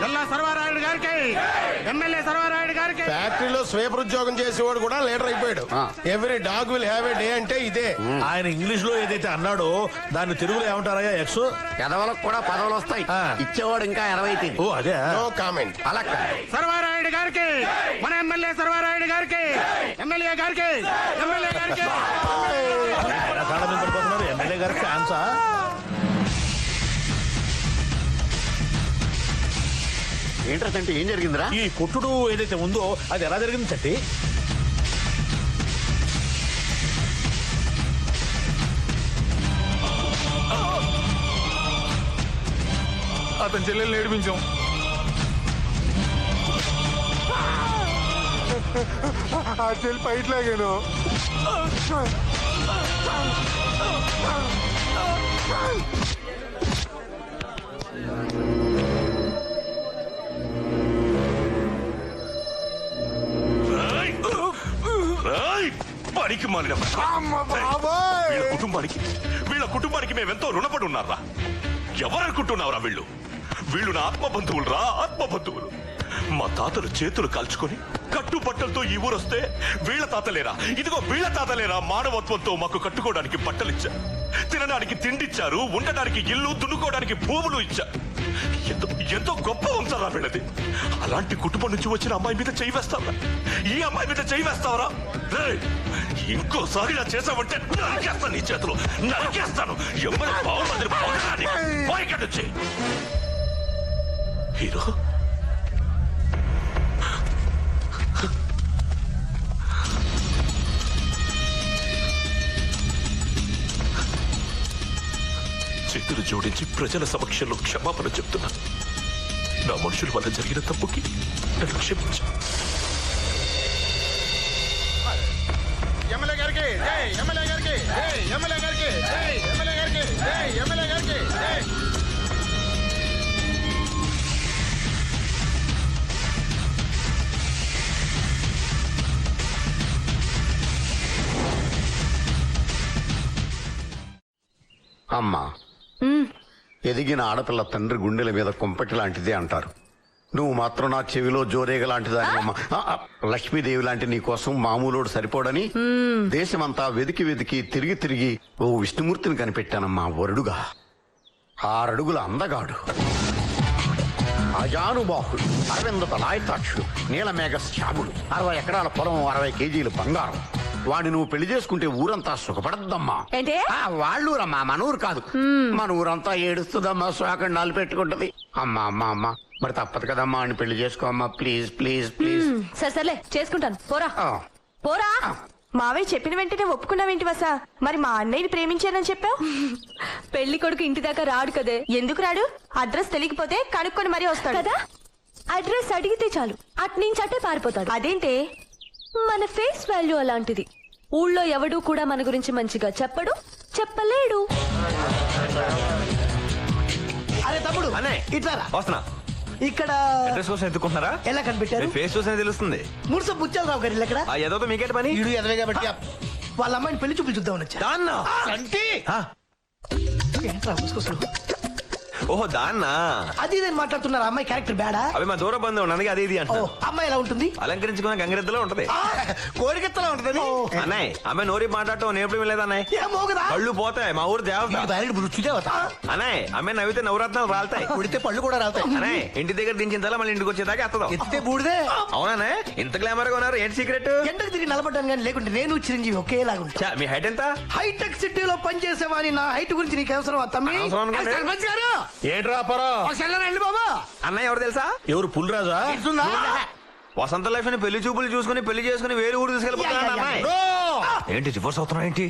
జిల్లా సర్వారాయుడు గారికి. ఎమ్మెల్యే సర్వారాయుడు గారికి. ఫ్యాక్టరీలో స్వీపర్ ఉద్యోగం చేసేవాడు కూడా లీడర్ అయిపోయాడు. Every dog will have a day అంటే ఇదే. ఆయన ఇంగ్లీష్లో ఏదైతే అన్నాడో దాన్ని తెలుగులో ఏమంటారయ్యా ఎక్స్ పెదవులకు కూడా పదవులు వస్తాయి. ఆ. ఇచ్చేవాడు ఇంకా ఎనభై తిని ఓ అదే. నో కామెంట్ అలా. సర్వారాయుడు గారికి. మన ఎమ్మెల్యే సర్వారాయుడు గారికి. ఎమ్మెల్యే గారికి. ఎమ్మెల్యే గారికి. ఎమ్మెల్యే గారి ఏంట్రా అంటే ఏం జరిగిందిరా? ఈ కొట్టుడు ఏదైతే ఉందో అది ఎలా జరిగింది చట్టి అతని చెల్లెల్ని ఏడిపించాం. ఆ చెల్లి పైట్ మాలిన! వీళ్ళ కుటుంబానికి వీళ్ళ కుటుంబానికి మేమెంతో రుణపడి ఉన్నారా ఎవరనుకుంటున్నావురా వీళ్ళు? వీళ్ళు నా ఆత్మ బంధువులు రా ఆత్మ బంధువులు మా తాతలు చేతులు కాల్చుకొని కట్టుబట్టలతో ఈ ఊరొస్తే వీళ్ళ తాతలేరా? ఇదిగో వీళ్ళ తాతలేరా మానవత్వంతో మాకు కట్టుకోవడానికి బట్టలిచ్చారు. తినడానికి తిండిచ్చారు ఉండడానికి ఇల్లు దున్నుకోవడానికి భూములు ఇచ్చారు. ఎంతో ఎంతో గొప్ప వంశారా వీళ్ళది అలాంటి కుటుంబం నుంచి వచ్చిన అమ్మాయి మీద చేయి వేస్తావా ఈ అమ్మాయి మీద చేయి వేస్తావరా. ఇంకోసారి నా చేసావంటే నరికేస్తాను నీ చేతులు. నరికేస్తాను. ఎవరు బాగుంది బాగుంది వచ్చి హీరో? చేతులు జోడించి ప్రజల సమక్షంలో క్షమాపణ చెప్తున్నా. నా మనుషుల వల్ల జరిగిన తప్పుకి నన్ను క్షమించు. ఎమ్మెల్యే గారికి జై ఎమ్మెల్యే గారికి జై ఎమ్మెల్యే గారికి జై ఎమ్మెల్యే గారికి జై ఎమ్మెల్యే గారికి జై అమ్మా. ఎదిగిన ఆడపిల్ల తండ్రి గుండెల మీద కుంపటి లాంటిదే అంటారు. నువ్వు మాత్రం నా చెవిలో జోరేగ లాంటిదాని లక్ష్మీదేవి లాంటి నీ కోసం మామూలోడు సరిపోడని దేశమంతా వెతికి వెతికి తిరిగి తిరిగి ఓ విష్ణుమూర్తిని కనిపెట్టానమ్మా వరుడుగా. ఆరడుగుల అందగాడు. అజానుబాహుడు అరవింద తలాయతాక్షుడు నీలమేఘ శ్యాముడు అరవై ఎకరాల పొలం అరవై కేజీలు బంగారం. వాడిని నువ్వు పెళ్ళి చేసుకుంటే ఊరంతా సుఖపడద్దమ్మా. ఏంటి? ఆ, వాళ్ళూరమ్మా మన ఊరు కాదు మన ఊరంతా ఏడుస్తుందమ్మా శోకండాలు పెట్టుకుంటది. అమ్మా అమ్మా అమ్మా మరి తప్పదు కదమ్మా అని పెళ్ళి చేసుకో అమ్మా ప్లీజ్ ప్లీజ్ ప్లీజ్. సరే సర్లే చేసుకుంటాను. పోరా. పోరా? మావయ్య చెప్పిన వెంటనే ఒప్పుకున్నావేంటి వసా? మరి మా అన్నయ్యని ప్రేమించానని చెప్పావు? పెళ్ళి కొడుకు ఇంటి దాకా రాడు కదే. ఎందుకు రాడు? అడ్రస్ తెలియకపోతే కనుక్కొని మరీ వస్తాడు. కదా? అడ్రస్ అడిగితే చాలు. అట్నుంచి అట్టే పారిపోతాడు. అదేంటే? మన ఫేస్ వాల్యూ అలాంటిది. ఊళ్ళో ఎవడూ కూడా మన గురించి మంచిగా చెప్పడు చెప్పలేడు. అరే తమ్ముడు అనే ఇట్లారా వస్తున్నా. ఇక్కడ అడ్రస్ కోసం ఎత్తుకుంటున్నారా? ఎలా కనిపెట్టారు? ఫేస్ చూసిన తెలుస్తుంది. మురుస బుచ్చాలరావు గారు ఇల్లు ఎక్కడ? ఆ ఏదో మీకేంటి పని? వీడు ఎదవే కాబట్టి వాళ్ళ అమ్మాయిని పెళ్ళి చూపులు చూద్దామని వచ్చా. దాన్నా. అంటే ఆ, ఏంట్రా ముసుకొసలు? ఓహో దాన్నా. అది నేను మాట్లాడుతున్నారు? అమ్మాయి క్యారెక్టర్ బేడా అవి మా దూర బంధువు అందుకే అది ఇది ఓ అంటున్నా అమ్మాయి ఎలా ఉంటుంది? అలంకరించుకున్న గంగిరెద్దులో ఉంటది. కోరికెత్తలా ఉంటదని అన్నయ్య అమ్మాయి నోరి మాట్లాడటం నేర్పడం లేదు అన్నయ్య? ఏ మోగదా? కళ్ళు పోతాయి మా ఊరు దేవత. భార్య రుచి దేవత అన్నయ్య అమ్మాయి నవ్వితే నవరత్నాలు రాలుతాయి. కొడితే పళ్ళు కూడా రావుతాయి అన్నయ్య ఇంటి దగ్గర దించిన తల మళ్ళీ ఇంటికి వచ్చేదాకా ఎత్తదాం. ఎత్తితే బూడిదే. అవునా ఇంత గ్లామర్గా ఉన్నారు ఏంటి సీక్రెట్ ఎండకు తిరిగి నిలబడ్డాను కానీ లేకుంటే నేను చిరంజీవి ఒకేలాగా ఉంటా. మీ హైట్ ఎంత? హైటెక్ సిటీలో పనిచేసేవాని నా హైట్ గురించి నీకు అవసరం తమ్మి ఏంట్రా పరా బాబా అన్నయ్య ఎవరు తెలుసా ఎవరు పులిరాజా? వసంత లైఫ్ని పెళ్ళి చూపులు చూసుకుని పెళ్ళి చేసుకుని వేరే ఊరు. అన్నయ్య ఏంటి డివోర్స్ అవుతున్నావు ఏంటి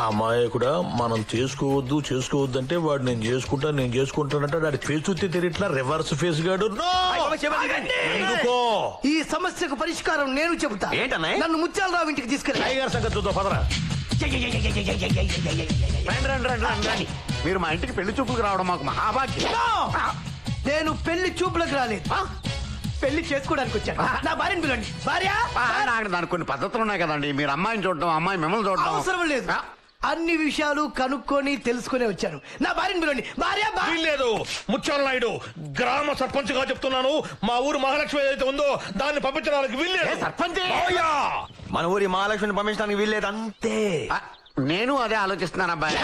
అమ్మాయి కూడా మనం చేసుకోవద్దు చేసుకోవద్దు అంటే వాడు నేను చేసుకుంటా నేను చేసుకుంటానంటే వాడి ఫేస్ చూస్తే తెలియట్లా రివర్స్ ఫేస్ గాడు! ఎందుకో ఈ సమస్యకు పరిష్కారం నేను చెబుతా ఏంటన్నయ్య? నన్ను ముత్యాలరావు ఇంటికి తీసుకెళ్ళి టైగర్ సంగతి చూద్దాం పదరా రండి రండి రండి మీరు మా ఇంటికి పెళ్ళి చూపులకు రావడం మాకు మహాభాగ్యం. నేను పెళ్ళి చూపులకు రాలేదు. పెళ్ళి చేసుకోవడానికి వచ్చాను. నా భార్యను పిలండి భార్య? ఆ, నాకు దానికి కొన్ని పద్ధతులు ఉన్నాయి కదండి. మీరు అమ్మాయిని చూడటం అమ్మాయి మిమ్మల్ని చూడటం. అవసరం లేదు. అన్ని విషయాలు కనుక్కొని తెలుసుకునే వచ్చాను. నా భార్యని పిలవండి. భార్య వీల్లేదు. ముత్యాల నాయుడు గ్రామ సర్పంచ్గా చెప్తున్నాను. మా ఊరు మహాలక్ష్మి ఏదైతే ఉందో దాన్ని పంపించడానికి వీల్లేదు. సర్పంచ్! మన ఊరి మహాలక్ష్మిని పంపించడానికి వీల్లేదు అంతే. నేను అదే ఆలోచిస్తున్నాను అబ్బాయి!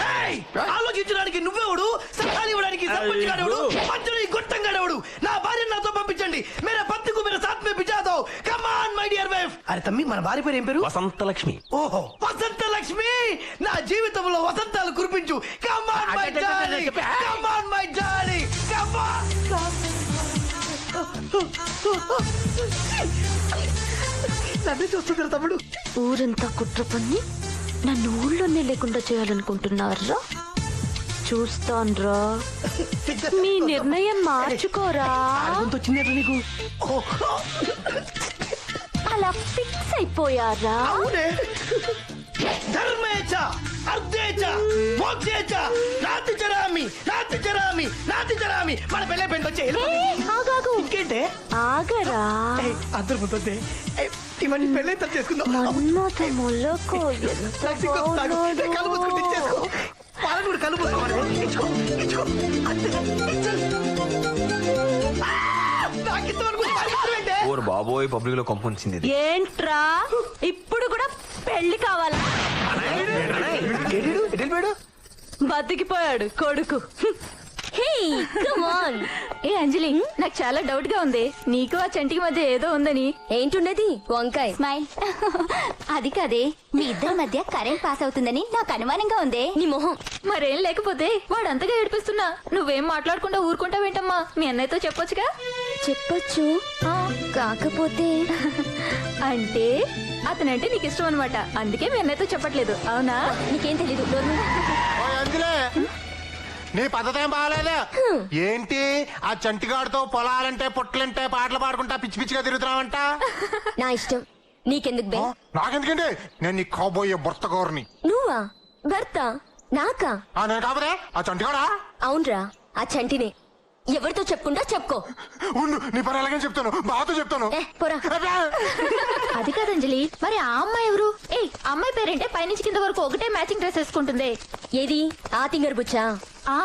ఆలోచించడానికి నువ్వెవడు? సలహాలు ఇవ్వడానికి సర్పంచ్ గాడెవడు? ఈ గొట్టం గాడెవడు? నా భార్యను నాతో పంపించండి. మేరా పత్తికు మేరా సాత్ మే బిజా దో come on my dear wife అరే తమ్మి మన భార్య పేరు ఏం పేరు? వసంత లక్ష్మి ఓహో వసంత లక్ష్మి నా జీవితంలో వసంతాలు కురిపించు. Come on my darling come on my darling come నన్ను చూస్తున్నారు తమ్ముడు? ఊరంతా కుట్ర పన్ని నన్ను ఊళ్ళోనే లేకుండా చేయాలనుకుంటున్నారా? చూస్తాన్రా. మీ నిర్ణయం మార్చుకోరా. నీకు? అలా ఫిక్స్ అయిపోయారా? అవునే. ధర్మేచ అర్ధేచ మోక్షేచ నాతి చరామి నాతి చరామి నాతి చరామి. మన పెళ్ళే పెంట వచ్చే ఏ, ఆగాగు. ఇంకేంటే? ఆగరా. ఏయ్, అందరు ముందే ఇవన్నీ పెళ్ళే తను చేసుకుందాం ఇచ్చేసుకో వాళ్ళని కూడా ఏంటే? ఊరు బాబోయ్ పబ్లిక్లో కొంపొంచింది ఇది. ఏంట్రా? ఇప్పుడు కూడా పెళ్ళి కావాలా బతికిపోయాడు కొడుకు. ఏ అంజలి నాకు చాలా డౌట్గా ఉంది. నీకు ఆ చంటికి మధ్య ఏదో ఉందని. ఏంటున్నది? వంకాయ. స్మైల్ అది కాదే మీ ఇద్దరి మధ్య కరెంట్ పాస్ అవుతుందని నాకు అనుమానంగా ఉందే. నీ మొహం. మరేం లేకపోతే వాడు అంతగా ఏడిపిస్తున్నా. నువ్వేం మాట్లాడకుండా ఊరుకుంటావేంటమ్మా? మీ అన్నయ్యతో చెప్పొచ్చుగా? చెప్పొచ్చు. కాకపోతే. అంటే అతనంటే నీకు ఇష్టం అనమాట అందుకే మీ అన్నయ్యతో చెప్పట్లేదు. అవునా? నీకేం తెలీదు. నీ పద్ధతి ఏం బాగాలేదు? ఏంటి? ఆ చంటిగాడితో పొలాలంటే పుట్లంటే పాటలు పాడుకుంటా పిచ్చి పిచ్చిగా తిరుగుతున్నావంట? నా ఇష్టం. నీకెందుకు బే? నాకెందుకండి? నేను నీ కాబోయే భర్త గౌరని. నువ్వా? భర్త? నాకా? ఆ నేను కాకపోతే ఆ చంటిగాడా? అవునరా. ఆ చంటిని. ఎవరితో చెప్పుకుంటా? చెప్పుకో. ఉండు నీ పని ఎలాగని చెప్తాను. బాతో చెప్తాను. ఏ పోరా. అబ్బే! అది కాదంజలి మరి ఆ అమ్మాయి ఎవరు? ఏ అమ్మాయి పేరేంటే? పైనుంచి కింద వరకు ఒకటే మ్యాచింగ్ డ్రెస్ వేసుకుంటుంది. ఏది? ఆ తింగర్ బుచ్చా? ఆ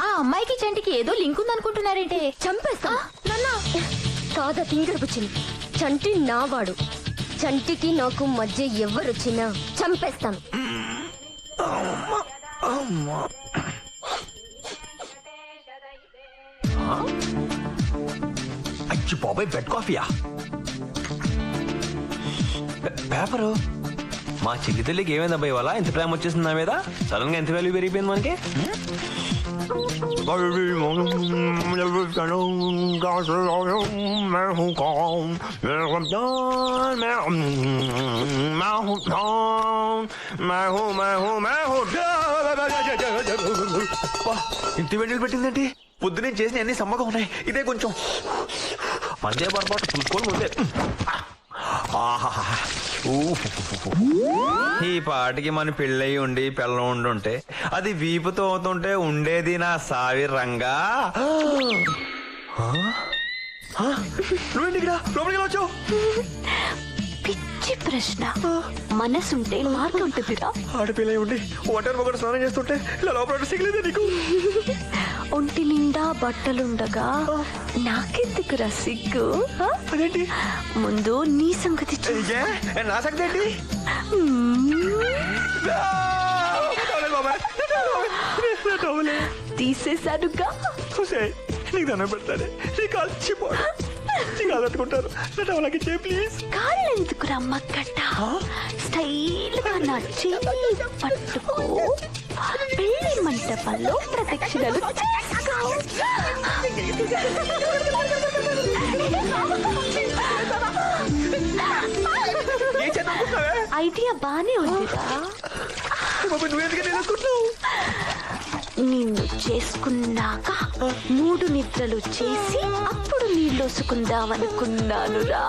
ఆ అమ్మాయికి చంటికి ఏదో లింక్ ఉందనుకుంటున్నారేంటే. చంపేస్తా. నాన్న. కాదా తింగర్ బుచ్చిని? చంటి నావాడు. చంటికి నాకు మధ్య ఎవరొచ్చినా చంపేస్తాను. అచ్చి బాబాయ్ బెడ్ కాఫీయా పేపరు మా చెల్లి తల్లికి ఏమైంది అబ్బాయి ఇవాళ? ఇంత ప్రేమ వచ్చేసింది నా మీద? సడన్గా ఎంత వాల్యూ పెరిగిపోయింది మనకి? ఇంత వెంటలు పెట్టిందేంటి? పొద్దునే చేసిన అన్ని సమ్మగా ఉన్నాయి. ఇదే కొంచెం. మందే పొరపాటు చూసుకొని ముందే. ఈ పాటికి మన పెళ్ళయి ఉండి పిల్లం ఉండి ఉంటే అది వీపుతో అవుతుంటే ఉండేది నా సావి రంగా? నువ్వేంటి లోపలికి వచ్చావు? పిచ్చి ప్రశ్న. మనసుంటే మార్గం ఉంటుందిరా. ఆడపిల్ల ఉండి ఒంటరి ఒకటి స్నానం చేస్తుంటే ఇలా లోపల సిగలేదే నీకు? నిండా బట్టలుండగా నాకెందుకురా సిగ్గు? ముందు నీ సంగతి నా సంగతి ఏంటి. తీసేశానుగా? చూసే నీకు దండం పెడతానే. నీ కాలు చిపోడు నీ కాలు పట్టుకుంటారు నా టవలకి చే ప్లీజ్ కాళ్ళెందుకు రమ్మక్కట స్టైల్గా నచ్చి పట్టుకో. పెళ్ళి మంటపంలో ప్రదక్షిణలు ఐడియా బానే ఉందిరా. నేర్చుకుంటున్నావు నిన్ను చేసుకున్నాక మూడు నిద్రలు చేసి అప్పుడు నీళ్ళొసుకుందామనుకున్నానురా